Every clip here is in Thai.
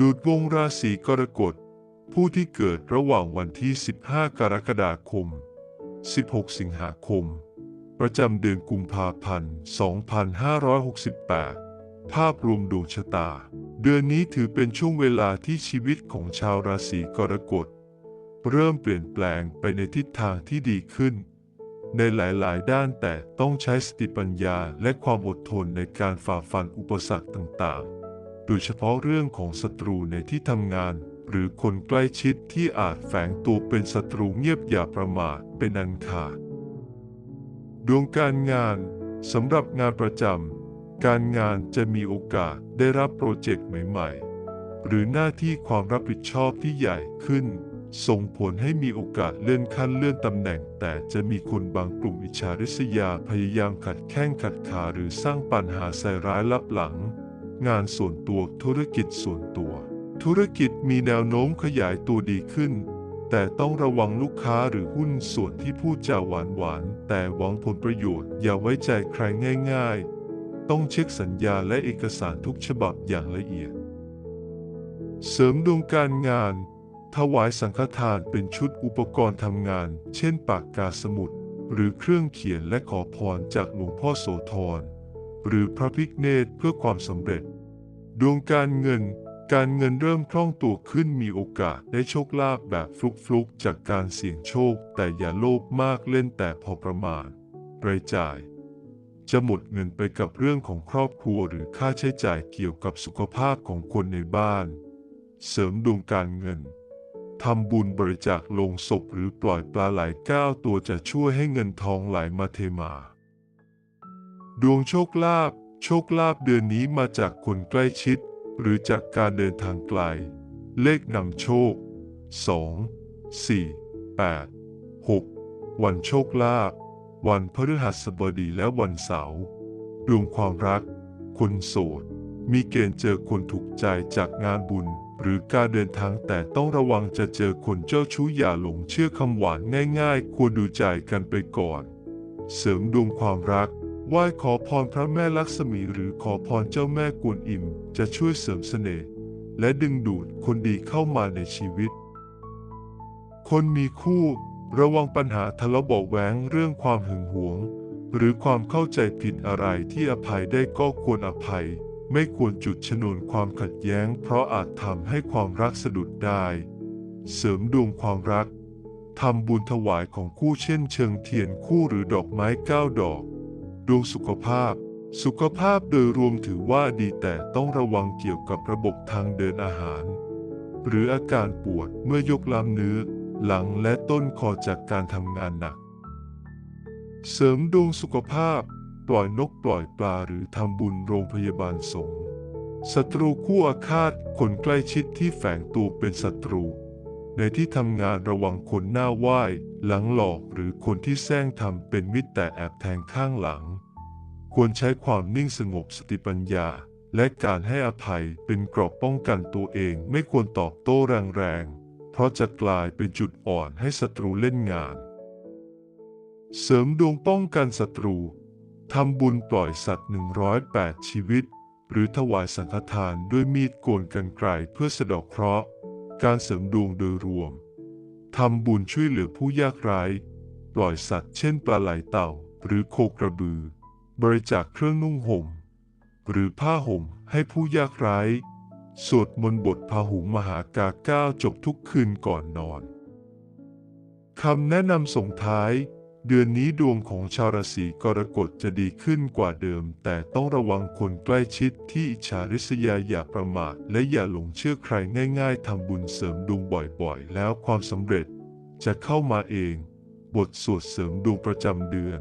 ดูดวงราศีกรกฎ ผู้ที่เกิดระหว่างวันที่ 15 กรกฎาคม 16 สิงหาคม ประจำเดือนกุมภาพันธ์ 2568 ภาพรวมดวงชะตา เดือนนี้ถือเป็นช่วงเวลาที่ชีวิตของชาวราศีกรกฎ เริ่มเปลี่ยนแปลงไปในทิศทางที่ดีขึ้น ในหลายๆ ด้านแต่ต้องใช้สติปัญญาและความอดทนในการฝ่าฟันอุปสรรคต่างๆ โดยเฉพาะเรื่องของศัตรูในที่ทำงาน หรือคนใกล้ชิดที่อาจแฝงตัวเป็นศัตรูเงียบอย่าประมาทเป็นอันขาดดวงการงานสำหรับงานประจำการงานจะมีโอกาสได้รับโปรเจกต์ใหม่ๆ หรือหน้าที่ความรับผิดชอบที่ใหญ่ขึ้น ส่งผลให้มีโอกาสเลื่อนขั้นเลื่อนตำแหน่ง แต่จะมีคนบางกลุ่มอิจฉาริษยาพยายามขัดแข้งขัดขาหรือสร้างปัญหาใส่ร้ายลับหลัง งานส่วนตัวธุรกิจส่วนตัว ธุรกิจมีแนวโน้มขยายตัวดีขึ้น แต่ต้องระวังลูกค้าหรือหุ้นส่วนที่พูดจาหวานหวานแต่หวังผลประโยชน์อย่าไว้ใจใครง่าย ๆ ต้องเช็คสัญญาและเอกสารทุกฉบับอย่างละเอียด เสริมดวงการงาน ถวายสังฆทานเป็นชุดอุปกรณ์ทำงาน เช่นปากกาสมุดหรือเครื่องเขียนและขอพรจากหลวงพ่อโสธร หรือพระพิกเนตเพื่อความสำเร็จ ดวงการเงิน การเงินเริ่มคล่องตัวขึ้นมีโอกาสได้โชคลาภแบบฟลุกๆ จากการเสี่ยงโชค แต่อย่าโลภมากเล่นแต่พอประมาณรายจ่าย จะหมดเงินไปกับเรื่องของครอบครัวหรือค่าใช้จ่ายเกี่ยวกับสุขภาพของคนในบ้าน เสริมดวงการเงินทำบุญบริจาคลงศพหรือปล่อยปลาไหลก้าวตัวจะช่วยให้เงินทองไหลมาเทมา ดวงโชคลาภโชคลาภเดือนนี้มาจากคนใกล้ชิด หรือจากการเดินทางไกล เลขนำโชค 2 4 8 6 วันโชคลาภวันพฤหัสบดีและวันเสาร์ดวงความรัก คนโสด มีเกณฑ์เจอคนถูกใจจากงานบุญ หรือการเดินทางแต่ต้องระวังจะเจอคนเจ้าชู้อย่าหลงเชื่อคำหวานง่ายๆ ควรดูใจกันไปก่อน เสริมดวงความรัก ไหว้ขอพรพระแม่ลักษมีหรือขอพรเจ้าแม่กวนอิมจะช่วยเสริมเสน่ห์และดึงดูดคนดีเข้ามาในชีวิต คนมีคู่ระวังปัญหาทะเลาะเบาะแว้งเรื่องความหึงหวง หรือความเข้าใจผิดอะไรที่อภัยได้ก็ควรอภัย ไม่ควรจุดชนวนความขัดแย้ง เพราะอาจทำให้ความรักสะดุดได้ เสริมดวงความรักทำบุญถวายของคู่เช่นเชิงเทียนคู่หรือดอกไม้เก้าดอก ดวงสุขภาพ สุขภาพโดยรวมถือว่าดีแต่ต้องระวังเกี่ยวกับระบบทางเดินอาหาร หรืออาการปวดเมื่อยกลามเนื้อ หลังและต้นคอจากการทำงานหนัก เสริมดวงสุขภาพ ปล่อยนกปล่อยปลาหรือทำบุญโรงพยาบาลสงฆ์ศัตรูคู่อาฆาตคนใกล้ชิดที่แฝงตัวเป็นศัตรู ในที่ทำงานระวังคนหน้าไหว้หลังหลอกหรือคนที่แซงทำเป็นมิตรแต่แอบแทงข้างหลัง ควรใช้ความนิ่งสงบสติปัญญา และการให้อภัยเป็นกรอบป้องกันตัวเองไม่ควรตอบโต้แรงๆ เพราะจะกลายเป็นจุดอ่อนให้ศัตรูเล่นงาน เสริมดวงป้องกันศัตรูทำบุญปล่อยสัตว์ 108 ชีวิต หรือถวายสังฆทานด้วยมีดโกนกันไกลเพื่อสะดอกเคราะห์ การเสริมดวงโดยรวม ทำบุญช่วยเหลือผู้ยากไร้ ปล่อยสัตว์เช่นปลาไหลเต่า หรือโคกระบือ บริจาคเครื่องนุ่งห่ม หรือผ้าห่มให้ผู้ยากไร้ สวดมนต์บทพาหุงมหากาก้าจบทุกคืนก่อนนอน คำแนะนำส่งท้าย เดือนนี้ดวงของชาวราศีกรกฎจะดีขึ้นกว่าเดิม แต่ต้องระวังคนใกล้ชิดที่อิจฉาริษยาอย่าประมาทและอย่าหลงเชื่อใครง่าย ๆทำบุญเสริมดวงบ่อยๆ แล้วความสำเร็จจะเข้ามาเอง บทสวดเสริมดวงประจำเดือน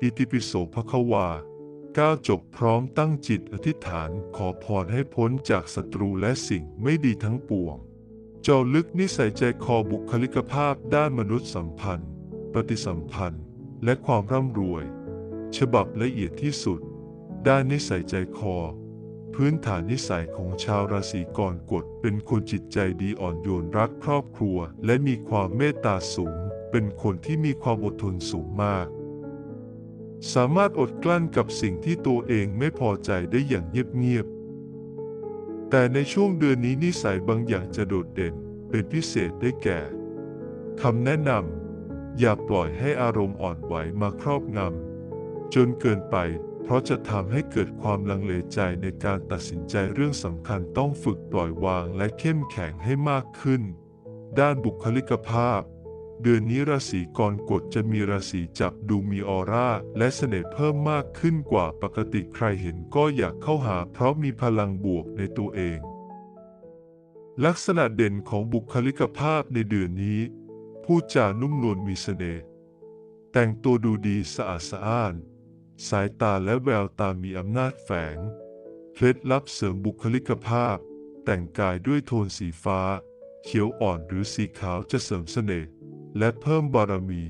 อิติปิโสภควาก้าวจบพร้อมตั้งจิตอธิษฐานขอพรให้พ้นจากศัตรูและสิ่งไม่ดีทั้งปวง เจาะลึกนิสัยใจคอบุคลิกภาพด้านมนุษยสัมพันธ์ ปฏิสัมพันธ์และความร่ำรวย ฉบับละเอียดที่สุด ด้านนิสัยใจคอ พื้นฐานนิสัยของชาวราศีกรกฎเป็นคนจิตใจดีอ่อนโยนรักครอบครัว และมีความเมตตาสูง เป็นคนที่มีความอดทนสูงมาก สามารถอดกลั้นกับสิ่งที่ตัวเองไม่พอใจได้อย่างเงียบๆแต่ในช่วงเดือนนี้นิสัยบางอย่างจะโดดเด่นเป็นพิเศษได้แก่คำแนะนำ อย่าปล่อยให้อารมณ์อ่อนไหวมาครอบงำจนเกินไป เพราะจะทำให้เกิดความลังเลใจในการตัดสินใจเรื่องสำคัญต้องฝึกปล่อยวางและเข้มแข็งให้มากขึ้น ด้านบุคลิกภาพ เดือนนี้ราศีกรกฎจะมีราศีจับดูมีออร่า และเสน่ห์เพิ่มมากขึ้นกว่าปกติใครเห็นก็อยากเข้าหา เพราะมีพลังบวกในตัวเอง ลักษณะเด่นของบุคลิกภาพในเดือนนี้ พูดจานุ่มนวลมีเสน่ห์แต่งตัวดูดีสะอาดสะอ้าน สายตาและแววตามีอำนาจแฝง เคล็ดลับเสริมบุคลิกภาพ แต่งกายด้วยโทนสีฟ้า เขียวอ่อนหรือสีขาวจะเสริมเสน่ห์และเพิ่มบารมี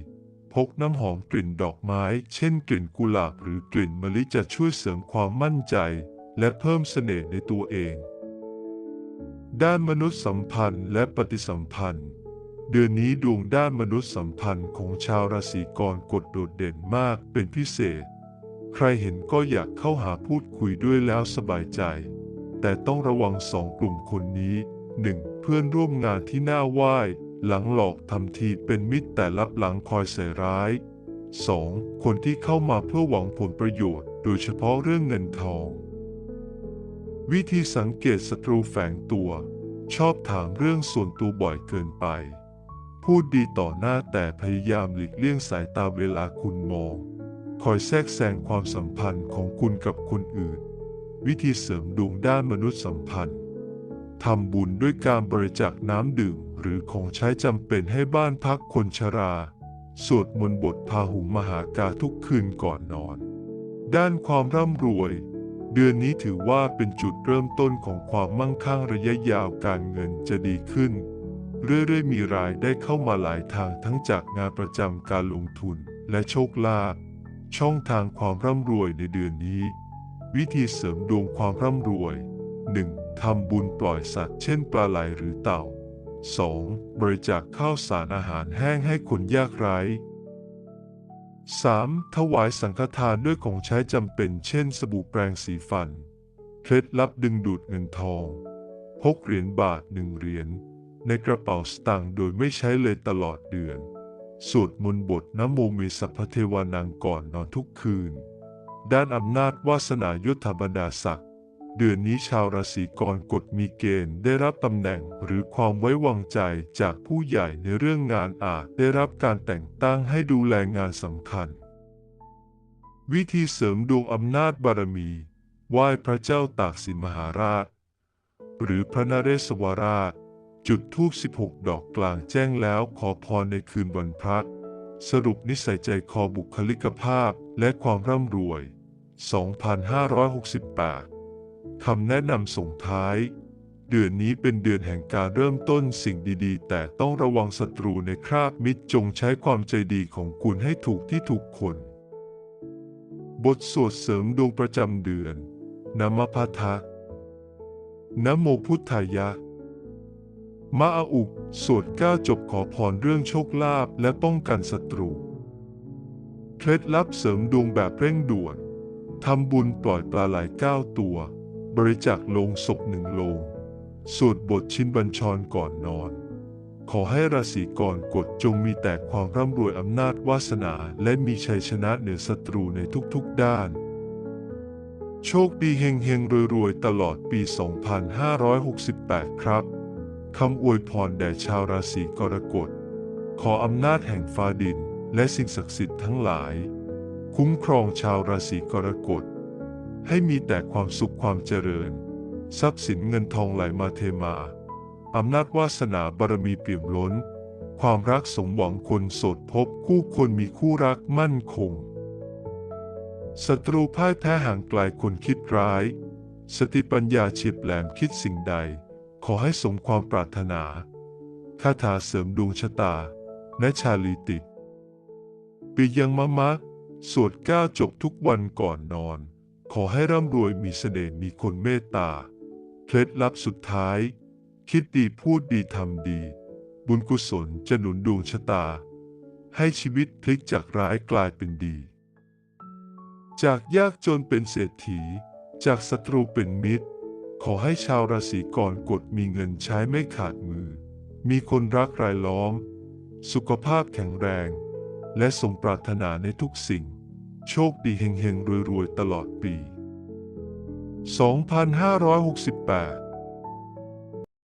พกน้ำหอมกลิ่นดอกไม้ เช่นกลิ่นกุหลาบหรือกลิ่นมะลิจะช่วยเสริมความมั่นใจ และเพิ่มเสน่ห์ในตัวเอง ด้านมนุษยสัมพันธ์และปฏิสัมพันธ์ เดือนนี้ดวงด้านมนุษยสัมพันธ์ของชาวราศีกรกฎโดดเด่นมากเป็นพิเศษ ใครเห็นก็อยากเข้าหาพูดคุยด้วยแล้วสบายใจ แต่ต้องระวังสองกลุ่มคนนี้ 1. เพื่อนร่วมงานที่น่าไหว้หลังหลอกทำทีเป็นมิตรแต่ลับหลังคอยใส่ร้าย 2. คนที่เข้ามาเพื่อหวังผลประโยชน์ โดยเฉพาะเรื่องเงินทอง วิธีสังเกตศัตรูแฝงตัว ชอบถามเรื่องส่วนตัวบ่อยเกินไป พูดดีต่อหน้าแต่พยายามหลีกเลี่ยงสายตาเวลาคุณมอง คอยแทรกแซงความสัมพันธ์ของคุณกับคนอื่น วิธีเสริมดวงด้านมนุษยสัมพันธ์ทำบุญด้วยการบริจาคน้ำดื่ม หรือของใช้จำเป็นให้บ้านพักคนชรา สวดมนต์บทพาหุมหากาทุกคืนก่อนนอน ด้านความร่ำรวย เดือนนี้ถือว่าเป็นจุดเริ่มต้นของความมั่งคั่งระยะยาวการเงินจะดีขึ้น เรื่อยๆ มีรายได้เข้ามาหลายทางทั้งจากงานประจำการลงทุนและโชคลาภช่องทางความร่ำรวยในเดือนนี้ วิธีเสริมดวงความร่ำรวย 1. ทำบุญปล่อยสัตว์เช่นปลาไหลหรือเต่า 2. บริจาคข้าวสารอาหารแห้งให้คนยากไร้ 3. ถวายสังฆทานด้วยของใช้จำเป็นเช่นสบู่แปรงสีฟัน เคล็ดลับดึงดูดเงินทอง พกเหรียญบาทหนึ่งเหรียญ ในกระเป๋าสตางค์โดยไม่ใช้เลยตลอดเดือน สวดมนต์บทนโมมีสัพเทวานังก่อนนอนทุกคืน ด้านอำนาจวาสนายศบรรดาศักดิ์เดือนนี้ชาวราศีกรกฎมีเกณฑ์ได้รับตำแหน่งหรือความไว้วางใจจากผู้ใหญ่ในเรื่องงานอาจได้รับการแต่งตั้งให้ดูแลงานสำคัญ วิธีเสริมดวงอำนาจบารมีไหว้พระเจ้าตากสินมหาราช หรือพระนเรศวราช จุดธูป16 ดอกกลางแจ้งแล้วขอพรในคืนวันพระ สรุปนิสัยใจคอบุคลิกภาพและความร่ำรวย 2568 คำแนะนำส่งท้าย เดือนนี้เป็นเดือนแห่งการเริ่มต้นสิ่งดีๆ แต่ต้องระวังศัตรูในคราบมิตรจงใช้ความใจดีของคุณให้ถูกที่ถูกคน บทสวดเสริมดวงประจำเดือนนมพัทะนะโมพุทธายะ มะอาอุกสวดก้าจบขอพรเรื่องโชคลาภและป้องกันศัตรู เคล็ดลับเสริมดวงแบบเร่งด่วน ทำบุญปล่อยปลาไหลเก้าตัว บริจาคลงศพหนึ่งลง สวดบทชินบัญชรก่อนนอน ขอให้ราศีกรกฎจงมีแต่ความร่ำรวยอำนาจวาสนาและมีชัยชนะเหนือศัตรูในทุกๆด้าน โชคดีเฮงเฮงรวยๆ ตลอดปี 2568 ครับ คำอวยพรแด่ชาวราศีกรกฎ ขออำนาจแห่งฟ้าดินและสิ่งศักดิ์สิทธิ์ทั้งหลาย คุ้มครองชาวราศีกรกฎ ให้มีแต่ความสุขความเจริญ ทรัพย์สินเงินทองไหลมาเทมา อำนาจวาสนาบารมีเปี่ยมล้น ความรักสมหวังคนโสดพบคู่คนมีคู่รักมั่นคง ศัตรูพ่ายแพ้ห่างไกลคนคิดร้าย สติปัญญาเฉียบแหลมคิดสิ่งใด ขอให้สมความปรารถนา คาถาเสริมดวงชะตา และชาลีติปียังมะมะ สวดก้าจบทุกวันก่อนนอน ขอให้ร่ำรวยมีเสน่ห์มีคนเมตตา เคล็ดลับสุดท้าย คิดดีพูดดีทำดี บุญกุศลจะหนุนดวงชะตา ให้ชีวิตพลิกจากร้ายกลายเป็นดี จากยากจนเป็นเศรษฐี จากศัตรูเป็นมิตร ขอให้ชาวราศีกรกฎมีเงินใช้ไม่ขาดมือ มีคนรักรายล้อม สุขภาพแข็งแรง และสมปรารถนาในทุกสิ่ง โชคดีเฮงๆรวยๆตลอดปี 2568